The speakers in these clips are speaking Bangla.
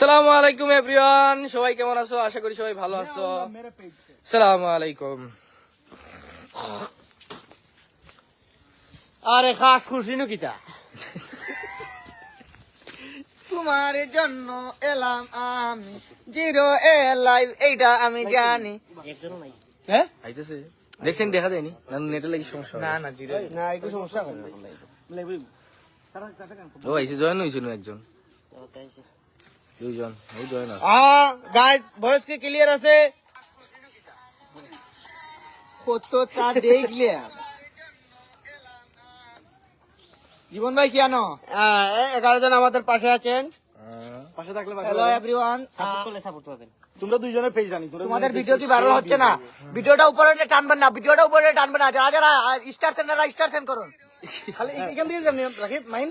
সালামু আলাইকুম এভরিওয়ান সবাই কেমন আছো? আশা করি সবাই ভালো আছো। সালামু আলাইকুম। আরে খাস খুশি নো তোমার জন্য এলাম আমি। জিরো এ লাইভ এইটা আমি জানি। হ্যাঁ? আইতেছে। দেখছেন দেখা যায়নি? না নেটে লাগি সমস্যা না না জিরো। না একটু সমস্যা করে ও আইসে জয়েন হয়েছিল একজন। দুইজন ওই জয়েন হ্যাঁ। গাইস ভয়েস কি ক্লিয়ার আছে? কতটা দেখলে জীবন ভাই কেন এগারো জন আমাদের পাশে আছেন। পাশে থাকলে হ্যালো এভরিওয়ান সাপোর্ট করলে সাপোর্ট পাবেন। তোমরা দুইজনের পেজ জানি তোমাদের ভিডিও কি হচ্ছে না? ভিডিওটা উপরে টানবেন না ভিডিওটা উপরে টানবেন না। যারা যারা স্টার সেন্টাররা স্টার সেন্ড করুন। খালি এখান থেকে রাখি মাইন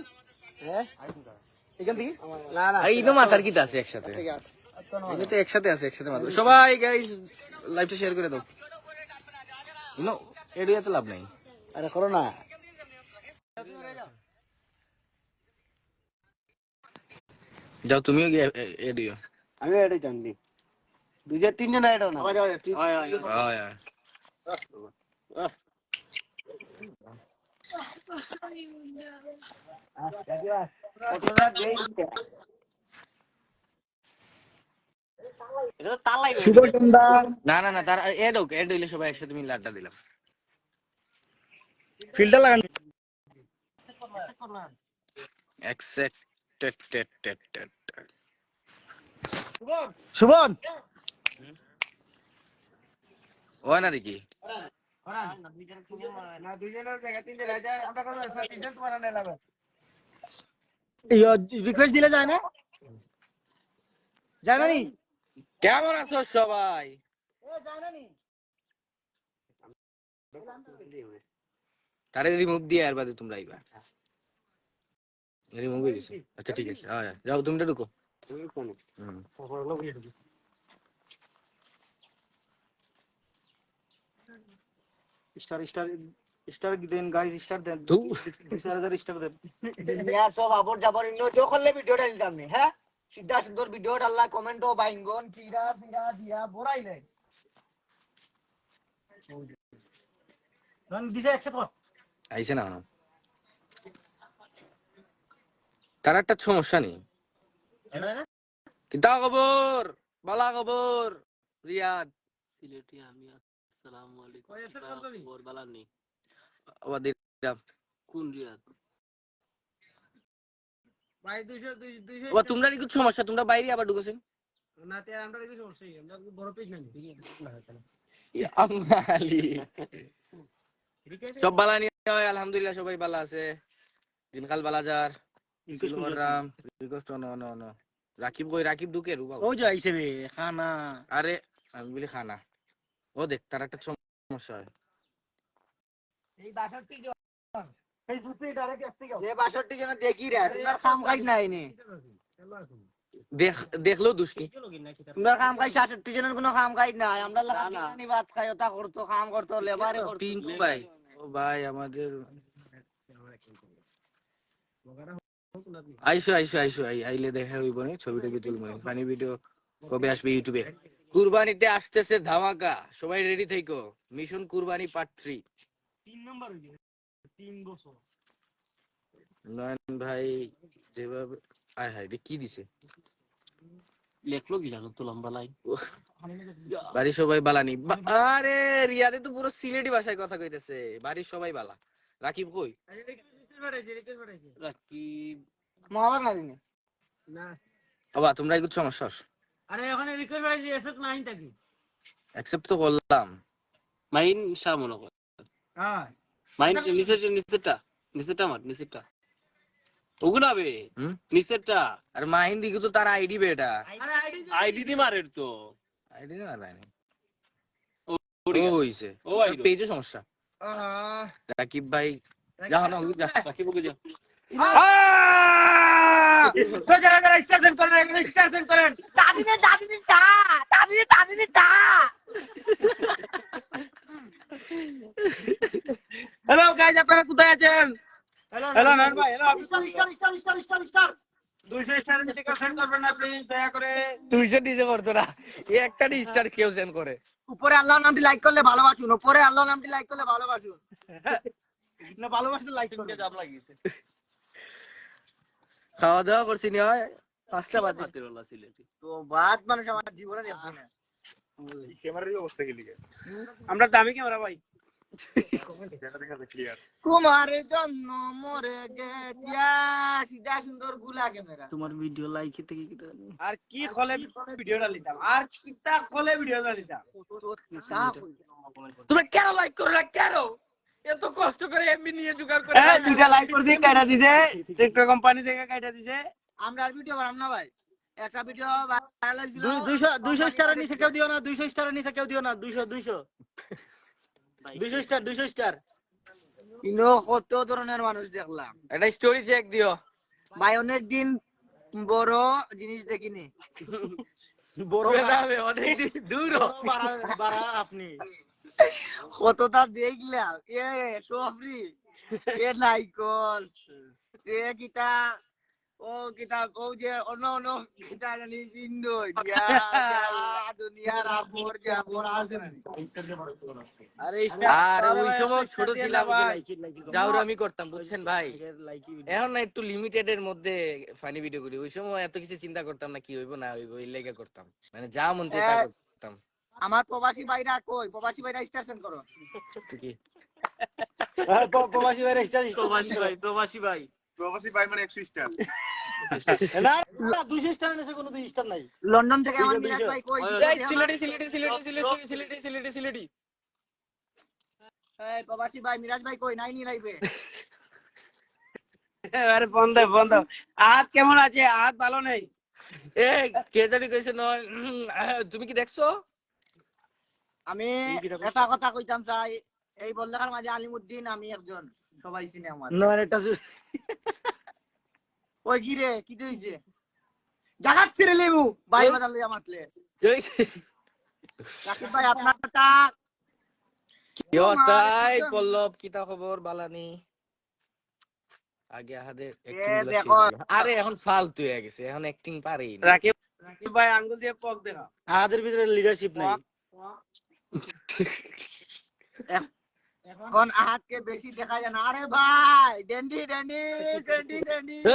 হ্যাঁ? এখান থেকে? না না। এই তো মাথার কিতা আছে একসাথে। এগুলো তো একসাথে আছে একসাথে মাথা সবাই গাইস লাইভটা শেয়ার করে দাও। নো তো লাভ নাই। আরে করো না। যাও তুমিও গিয়ে এডিও। আমি এটাই জানি দুইজন তিনজন না। হয় হয় শুভ সন্ধ্যা না না না তার এড হোক এড হইলে সবাই একসাথে মিলে আড্ডা দিলাম। ফিল্টার লাগান। শুভন হয় না দেখি। রিকোয়েস্ট দিলে যায় না? যায় না নি? কেমন আছো সবাই? তারে রিমুভ দিয়ে আর বাদে তোমরা আইবা। রিমুভ হয়ে গেছে। আচ্ছা ঠিক আছে। হ্যাঁ যাও তুমি ঢুকো। হুম। স্টার স্টার স্টার দেন গাইস স্টার দেন ধু। স্টার হাজার স্টার দেন। দুনিয়ার সব আবর যাবর ইন্নো করলে ভিডিওটা দিতাম নি হ্যাঁ? সিদ্ধা সুন্দর ভিডিও ডাল্লা কমেন্টও বাইঙ্গন কিরা ফিরা দিয়া বড়াই নাই গান দিছে একসেপ্ট আইছে না। তার একটা সমস্যা নেই। কিতা খবর? বালা খবর? রিয়াদ। সিলেটি আমি আসসালামু আলাইকুম। ওই এসে কল করবি? খবর বালা নেই কোন রিয়াদ ভাই 200 200 ও তোমরা কিছু সমস্যা তোমরা বাইরে আবার ঢুকেছেন না তে আমরা কিছু সমস্যা আমরা বড় পেজ নাই আমালি সব বালা নিয়ে হয় আলহামদুলিল্লাহ সবাই বালা আছে। দিনকাল বালা যার। Ram request no no no. Rakib কই? রাকিব ঢুকে রুবা ও যে আইছে বে খানা। আরে আমি বলি খানা। ও দেখ তার একটা সমস্যা হয়। এই 62 এই দুটো ডাইরেক্ট আসতে গাও যে 62 জন দেখি রে তোমার কাম কাজ নাই নে দেখ দেখলেও দুষ্টি তোমরা কাম কাজ 66 জনের কোনো কাম কাজ নাই। আমরা ভাত খাই ওটা করতো কাম করতো লেবারে করতো? টিঙ্কু ভাই। ও ভাই আমাদের আইসো আইসো আইসো আইলে দেখা হইব নি ছবি টবি তুলবো ফানি ভিডিও কবে আসবে ইউটিউবে? কুরবানিতে আসতেছে ধামাকা। সবাই রেডি থেকো। মিশন কুরবানি পার্ট থ্রি তিন নাম্বার হইছে তিন বছর। নয়ন ভাই যেভাবে আয় হায় রে কি দিছে? লেখলো কি জানো তো লম্বা লাইন বাড়ির সবাই বালানি আরে রিয়াদে তো পুরো সিলেটি ভাষায় কথা কইতেছে। বাড়ির সবাই বালা। রাকিব কই? রাকিব। মহাবার না দিনে না। বাবা তোমরা কিছু সমস্যা আরে ওখানে রিকোয়েস্ট নাই থাকি অ্যাকসেপ্ট তো করলাম। মাইন শাহ মনে কর। হ্যাঁ মাইন নিচেরটা ওগুলা বে নিচেরটা আর মাহিন দিকে তো তার আইডি বেটা আরে আইডি আইডি দি মারের তো। আইডি উড়ে ও। হইছে। ও পেজে সমস্যা। রাকিব ভাই যা না যা। রাকিব যা। যারা যারা স্টার করেন এখানে স্টার করেন। দাদিনে দাদিনে দা দাদিনে দাদিনে দা হ্যালো আপনারা কোথায় আছেন? হ্যালো ভাই hello star star star star star star দুইশো স্টার যদি কেউ সেন্ড করবেন না প্লিজ দয়া করে। দুইশো নিচে পড়তো না। এই একটা স্টার কেউ সেন্ড করে। উপরে আল্লাহর নামটি লাইক করলে ভালোবাসুন উপরে আল্লাহর নামটি লাইক করলে ভালোবাসুন। না ভালোবাসতে লাইক করবে দাম লাগিয়েছে। খাওয়া দাওয়া করছি নি হয় পাঁচটা হাতিরওয়ালা সিলেটি তো বাদ মানুষ আমার জীবনে না। ক্যামেরার অবস্থা কি লিখে আমরা দামি ক্যামেরা ভাই দেখা দেখা তোমার জন্য মরে সিধা সুন্দরগুলা ক্যামেরা। তোমার ভিডিও লাইক থেকে কি আর কি খলে ভিডিও ডালিতাম আর কিতা খলে ভিডিও ডালিতাম তুমি কেন লাইক করো না? কেন? এত কষ্ট করে এমবি নিয়ে জোগাড় করে এই দুইটা লাইক করে দিয়ে কাটা দিছে টিকটক কোম্পানি থেকে কাটা দিছে। আমরা আর ভিডিও বানাম না ভাই। একটা ভিডিও ভাইরাল হয়েছিল দুইশো দুইশো স্টারের নিচে কেউ দিও না দুইশো স্টারের নিচে কেউ দিও না দুইশো দুইশো। দুইশো স্টার দুইশো স্টার কিন্তু কত ধরনের মানুষ দেখলাম। একটা স্টোরি চেক দিও। ভাই অনেক দিন বড় জিনিস দেখিনি। বড় অনেকদিন দূর আপনি। কতটা দেখলাম। এ সফরি এ নাইকল এ কিতা? ও ও যে অন্য অন্য কিতা জানি? বিন্দু দুনিয়ার আপর যে আপর আছে আরে আর ওই সময় ছোট ছিলাম আমি করতাম বুঝছেন ভাই। এখন না একটু লিমিটেড এর মধ্যে ফানি ভিডিও করি। ওই সময় এত কিছু চিন্তা করতাম না কি হইব না হইব এই লেগে করতাম। মানে যা মন চাই তা। করতাম। আমার প্রবাসী ভাইরা কই? প্রবাসী ভাইরা স্টেশন করো। কি প্রবাসী ভাইরা স্টার প্রবাসী ভাই প্রবাসী ভাই। প্রবাসী ভাই মানে একশো স্টার। না না দুইশো স্টারের নিচে কোনো দুই স্টার নাই। লন্ডন থেকে আমার দুইশো, ভাই কই? সিলেটি সিলেটি সিলেটি সিলেটি সিলেটি সিলেটি সিলেটি। এই প্রবাসী ভাই মিরাজ ভাই কই? নাই নি লাইবে আরে বন্ধ কেমন আছে? হাত ভালো নেই? এই কে জানি কইছে নয় তুমি কি দেখছ? আমি? একটা কথা কইতাম চাই এই বল্লাকার মাঝে আলিমুদ্দিন আমি একজন সবাই চিনে আমার। জু- ওই কি রে কি হইছে? রে লেবু ভাই বাজার লইয়া মাতলে। রাকিব ভাই আপনারটা কি অবস্থা? পল্লব কিতা খবর? বালানি? আগে। আরে এখন ফালতু হয়ে গেছে এখন অ্যাক্টিং পারেই না রাকিব রাকিব ভাই আঙ্গুল দিয়ে পক দেখা। আমাদের ভিতরে লিডারশিপ নাই। এখন আহাতকে বেশি দেখা যায় না। আরে ভাই ডেন্ডি ডেন্ডি ডেন্ডি ডেন্ডি।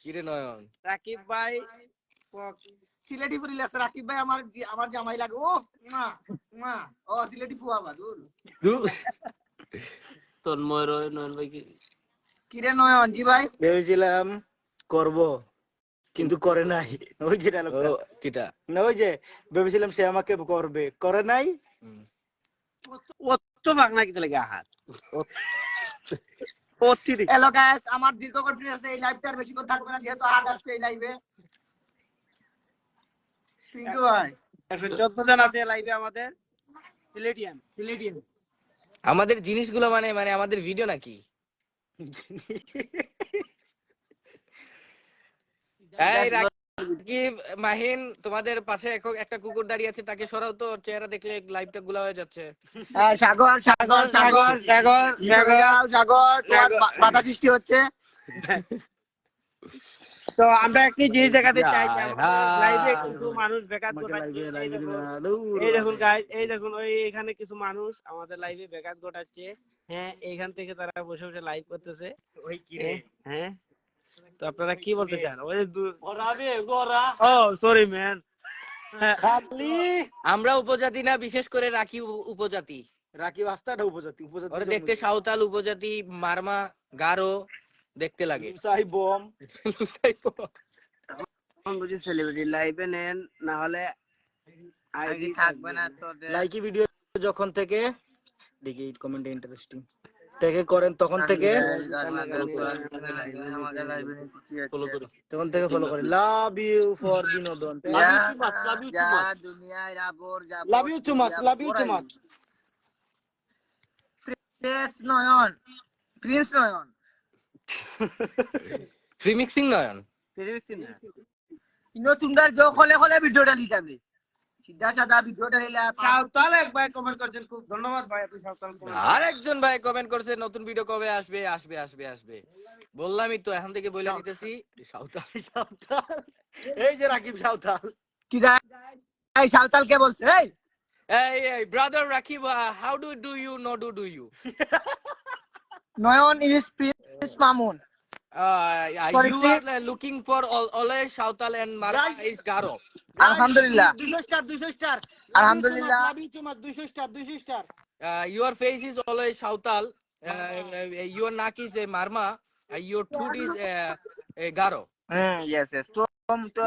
কিরে নয়ন? রাকিব ভাই সিলেটি ফুরি লেছে রাকিব ভাই আমার আমার জামাই লাগে। ও মা মা। ও সিলেটি ফুয়া বাদুর তন্ময় রয় নয়ন ভাই কি? কিরে নয়ন জি ভাই। ভেবেছিলাম করব। কিন্তু করে নাই। ওই যে ডায়লগটা কিটা? না ওই যে ভেবেছিলাম সে আমাকে করবে। করে নাই। অত ভাগ না কিতে লাগে হাত? অতিরিক্ত হ্যালো গাইস আমার দীর্ঘ কনফিডেন্স আছে এই লাইভটার বেশি কথা থাকবে না যেহেতু আহাত আসছে এই লাইভে পিঙ্কু ভাই। একশো চোদ্দ জন আছে লাইভে আমাদের। সিলেটিয়ান সিলেটিয়ান আমাদের জিনিসগুলো মানে মানে আমাদের ভিডিও নাকি? মাহিন তোমাদের পাশে এক- একটা কুকুর দাঁড়িয়ে আছে তাকে সরাও তো চেহারা দেখলে লাইভটা গুলা হয়ে যাচ্ছে হ্যাঁ, সাগর সাগর সাগর সাগর সাগর বাধা সৃষ্টি হচ্ছে তো আমরা একটি জিনিস দেখাতে চাই হায় হায়। লাইভে কিছু মানুষ বেকার ঘটাচ্ছে এই দেখুন, দিবে এই দেখুন গাইজ এই দেখুন ওই এখানে কিছু মানুষ আমাদের লাইভে বেকার ঘটাচ্ছে হ্যাঁ এইখান থেকে তারা বসে বসে লাইভ করতেছে হ্যাঁ, হ্যাঁ তো আপনারা কি বলতে চান? ওই ও সরি ম্যান খালি আমরা উপজাতি না বিশেষ করে রাখি উপজাতি। রাকিব আস্তাটা উপজাতি উপজাতি ওরা দেখতে সাঁওতাল উপজাতি মারমা গারো দেখতে লাগে। সাই বম। সাই বম। বুঝি সেলিব্রিটি লাইভে নেন না হলে আইডি থাকবে না তোদের। লাইকি ভিডিও যখন থেকে দেখি কমেন্ট ইন্টারেস্টিং থেকে করেন তখন থেকে ফলো করি। তখন থেকে ফলো করেন লাভ ইউ ফর বিনোদন। দুনিয়ায় রাবর love you too much love you too much prince Nayan prince Nayan free mixing Nayan ইনো তোমরা যে কলে কলে ভিডিওটা দিতাম ভাই কমেন্ট করছে এই যে কি সাঁওতাল কে বলছে এই Rakib, uh, how do do you know do do Nayan is Mamun Uh, yeah, Sorry, you are uh, looking for all always Shautal and Guys. is Garo. আলহামদুলিল্লাহ দুইশো স্টার দুইশো স্টার আলহামদুলিল্লাহ। Star star Uh, your face is always Shautal. Uh, uh, your neck is a Marma. Uh, your tooth is uh, a Garo. yes yes তো তো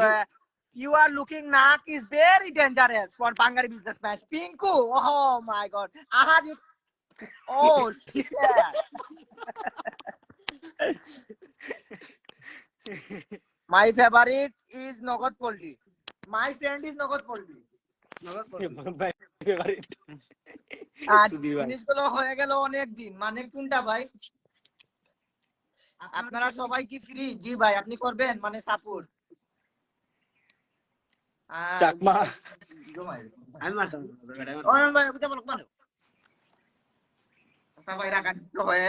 you are looking nak is very dangerous for Bangari businessman Pinku oh my god aha you oh shit my favorite is Nogod Poultry my friend is Nogod Poultry আর সুধীর ভাই। জিনিসগুলো হয়ে গেল অনেক দিন। মানে কোনটা ভাই? আপনারা সবাই কি ফ্রি জি ভাই আপনি করবেন? মানে সাপোর্ট চাকমা। আমি মারতাম ভাই ওটা বলো ভাই রাগান্বিত হয়ে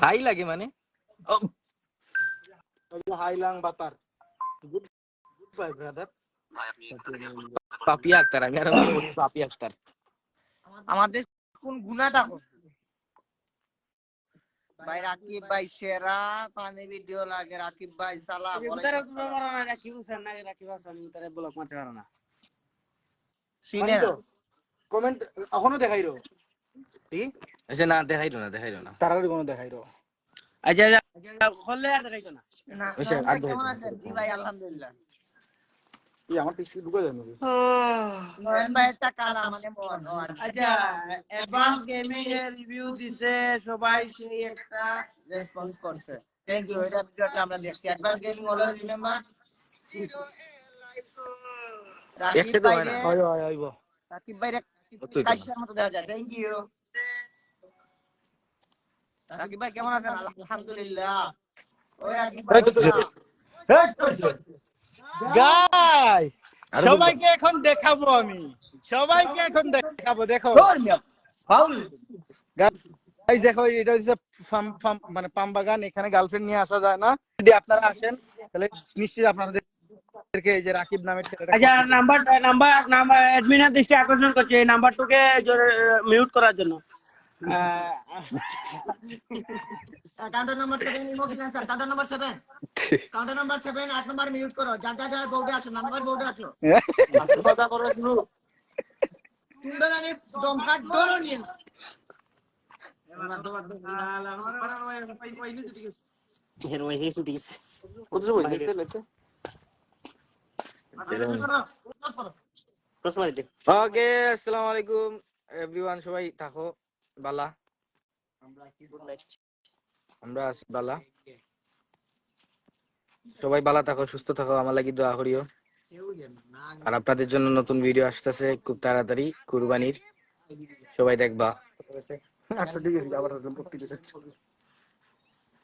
হাই লাগে মানে? হাইলাং বাতার। Good bye brother. Papiya Akter আমি আরও পাপিয়া আক্তার। আমাদের কোন গুণাটা করছে? ভাই রাকিব ভাই সেরা ফানি ভিডিও লাগে রাকিব ভাই সালাম রাকিব হোসেন না রাকিব হাসান উতারে ব্লক মারতে পারো না। সিনে কমেন্ট এখনও দেখাইরো। ঠিক আচ্ছা না দেখাইলো না দেখাইলো না। তারার কোনো দেখাইরো। আচ্ছা আচ্ছা হলে আর দেখাইতো না। না আর ভাই কেমন আছেন? জি ভাই আলহামদুলিল্লাহ। এই আমার পিছু ঢুকে যাবে নয়ন ভাই একটা কালা মানে মন। আচ্ছা। আচ্ছা অ্যাডভান্স গেমিং এর রিভিউ দিছে সবাই সেই একটা রেসপন্স করছে। থ্যাংক ইউ এটা ভিডিওটা আমরা দেখছি। Advance gaming always remember Rakib একসাথে ভাই হয় না। হয় হয় হইব রাকিব ভাই অতই তো না। কাইসার মতো দেখা যায়। থ্যাংক ইউ রাকিব ভাই কেমন আছেন? আলহামদুলিল্লাহ। ওই রাকিব ভাই এই তো গাই আরও সবাইকে এখন দেখাবো আমি। সবাইকে এখন দেখাবো দেখো। ফাউল। গাইস দেখো এটা হচ্ছে ফার্ম ফার্ম মানে পাম বাগান এখানে গার্লফ্রেন্ড নিয়ে আসা যায় না। যদি আপনারা আসেন তাহলে নিশ্চয়ই আপনাদেরকে এই যে রাকিব নামের ছেলেটা আচ্ছা নাম্বার নাম্বার নাম্বার অ্যাডমিনের দৃষ্টি আকর্ষণ করছে এই নাম্বারটাকে মিউট করার জন্য। Counter number 7 imo freelancer counter number 7 counter number 7 আট নাম্বার মিউট করো। যা যা যা বোর্ডে আসো। নাম্বার বোর্ডে আসো। কথা করো শুরু দমকাট ধরো নি ওকে আসসালামু আলাইকুম এভরিওয়ান সবাই থাকো। বালা। আমরা আছি বালা। সবাই বালা থাকো সুস্থ থাকো আমার লাগি দোয়া করিও। আর আপনাদের জন্য নতুন ভিডিও আসতেছে খুব তাড়াতাড়ি কুরবানির। সবাই দেখবা। আচ্ছা ঠিক আছে। আবার পড়তে গেছে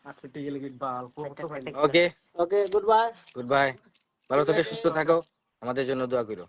আচ্ছা ঠিক আছে বাল okay okay good bye good bye ভালো থেকে সুস্থ থাকো। আমাদের জন্য দোয়া করো